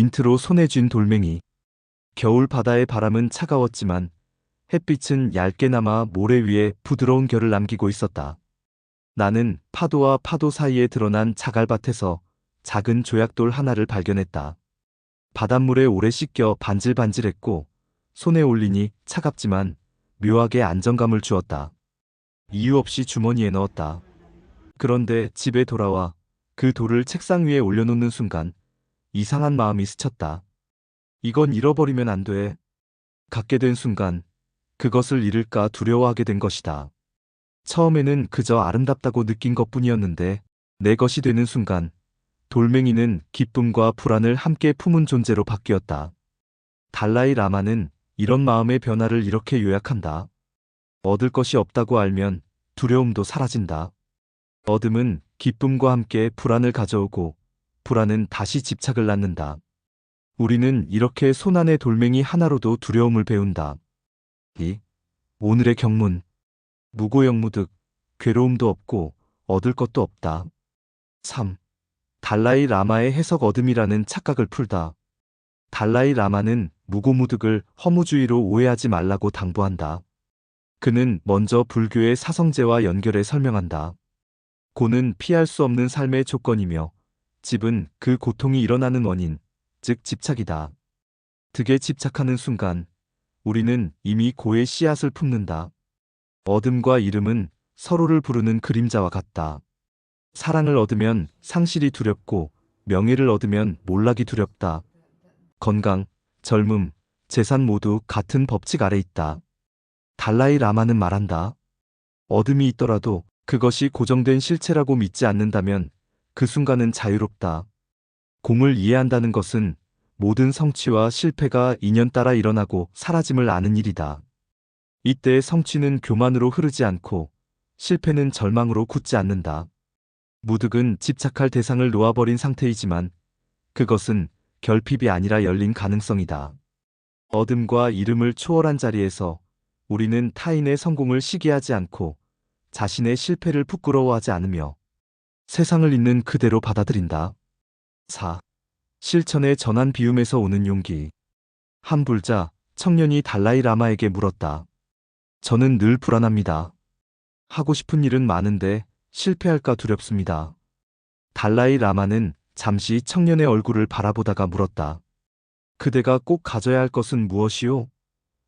인트로 손에 쥔 돌멩이. 겨울 바다의 바람은 차가웠지만 햇빛은 얇게 남아 모래 위에 부드러운 결을 남기고 있었다. 나는 파도와 파도 사이에 드러난 자갈밭에서 작은 조약돌 하나를 발견했다. 바닷물에 오래 씻겨 반질반질했고 손에 올리니 차갑지만 묘하게 안정감을 주었다. 이유 없이 주머니에 넣었다. 그런데 집에 돌아와 그 돌을 책상 위에 올려놓는 순간 이상한 마음이 스쳤다. 이건 잃어버리면 안 돼. 갖게 된 순간 그것을 잃을까 두려워하게 된 것이다. 처음에는 그저 아름답다고 느낀 것 뿐이었는데 내 것이 되는 순간 돌멩이는 기쁨과 불안을 함께 품은 존재로 바뀌었다. 달라이 라마는 이런 마음의 변화를 이렇게 요약한다. 얻을 것이 없다고 알면 두려움도 사라진다. 어둠은 기쁨과 함께 불안을 가져오고 불안은 다시 집착을 낳는다. 우리는 이렇게 손안의 돌멩이 하나로도 두려움을 배운다. 2. 오늘의 경문. 무고영무득, 괴로움도 없고 얻을 것도 없다. 3. 달라이 라마의 해석 어둠이라는 착각을 풀다. 달라이 라마는 무고무득을 허무주의로 오해하지 말라고 당부한다. 그는 먼저 불교의 사성제와 연결해 설명한다. 고는 피할 수 없는 삶의 조건이며 집은 그 고통이 일어나는 원인, 즉 집착이다. 득에 집착하는 순간 우리는 이미 고의 씨앗을 품는다. 어둠과 이름은 서로를 부르는 그림자와 같다. 사랑을 얻으면 상실이 두렵고 명예를 얻으면 몰락이 두렵다. 건강, 젊음, 재산 모두 같은 법칙 아래 있다. 달라이 라마는 말한다. 어둠이 있더라도 그것이 고정된 실체라고 믿지 않는다면 그 순간은 자유롭다. 공을 이해한다는 것은 모든 성취와 실패가 인연 따라 일어나고 사라짐을 아는 일이다. 이때 성취는 교만으로 흐르지 않고 실패는 절망으로 굳지 않는다. 무득은 집착할 대상을 놓아버린 상태이지만 그것은 결핍이 아니라 열린 가능성이다. 어둠과 이름을 초월한 자리에서 우리는 타인의 성공을 시기하지 않고 자신의 실패를 부끄러워하지 않으며 세상을 있는 그대로 받아들인다. 4. 실천의 전환 비움에서 오는 용기. 한 불자, 청년이 달라이 라마에게 물었다. 저는 늘 불안합니다. 하고 싶은 일은 많은데 실패할까 두렵습니다. 달라이 라마는 잠시 청년의 얼굴을 바라보다가 물었다. 그대가 꼭 가져야 할 것은 무엇이오?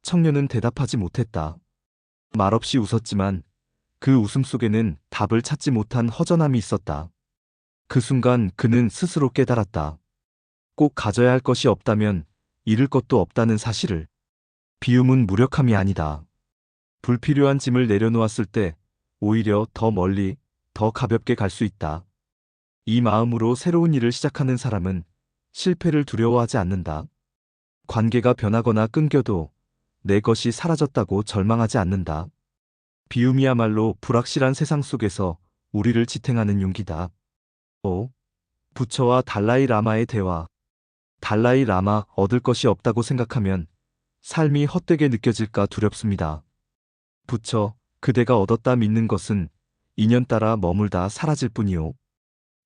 청년은 대답하지 못했다. 말없이 웃었지만 그 웃음 속에는 답을 찾지 못한 허전함이 있었다. 그 순간 그는 스스로 깨달았다. 꼭 가져야 할 것이 없다면 잃을 것도 없다는 사실을. 비움은 무력함이 아니다. 불필요한 짐을 내려놓았을 때 오히려 더 멀리, 더 가볍게 갈 수 있다. 이 마음으로 새로운 일을 시작하는 사람은 실패를 두려워하지 않는다. 관계가 변하거나 끊겨도 내 것이 사라졌다고 절망하지 않는다. 비움이야말로 불확실한 세상 속에서 우리를 지탱하는 용기다. 5. 부처와 달라이 라마의 대화. 달라이 라마 얻을 것이 없다고 생각하면 삶이 헛되게 느껴질까 두렵습니다. 부처, 그대가 얻었다 믿는 것은 인연 따라 머물다 사라질 뿐이요.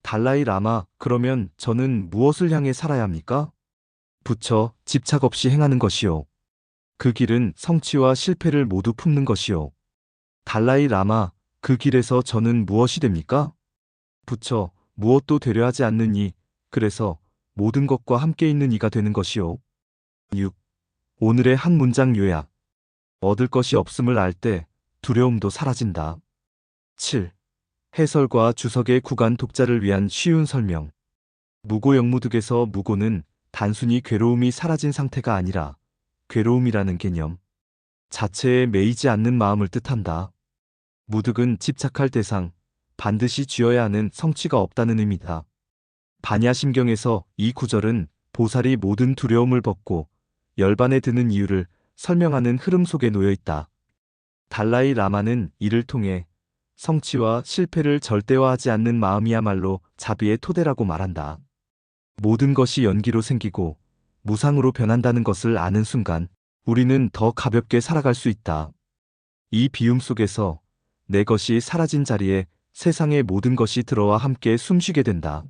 달라이 라마, 그러면 저는 무엇을 향해 살아야 합니까? 부처, 집착 없이 행하는 것이요. 그 길은 성취와 실패를 모두 품는 것이요. 달라이 라마, 그 길에서 저는 무엇이 됩니까? 부처, 무엇도 되려 하지 않는 이, 그래서 모든 것과 함께 있는 이가 되는 것이요. 6. 오늘의 한 문장 요약. 얻을 것이 없음을 알 때 두려움도 사라진다. 7. 해설과 주석의 구간 독자를 위한 쉬운 설명. 무고영무득에서 무고는 단순히 괴로움이 사라진 상태가 아니라 괴로움이라는 개념 자체에 매이지 않는 마음을 뜻한다. 무득은 집착할 대상, 반드시 쥐어야 하는 성취가 없다는 의미다. 반야심경에서 이 구절은 보살이 모든 두려움을 벗고 열반에 드는 이유를 설명하는 흐름 속에 놓여 있다. 달라이 라마는 이를 통해 성취와 실패를 절대화하지 않는 마음이야말로 자비의 토대라고 말한다. 모든 것이 연기로 생기고 무상으로 변한다는 것을 아는 순간 우리는 더 가볍게 살아갈 수 있다. 이 비움 속에서 내 것이 사라진 자리에 세상의 모든 것이 들어와 함께 숨쉬게 된다.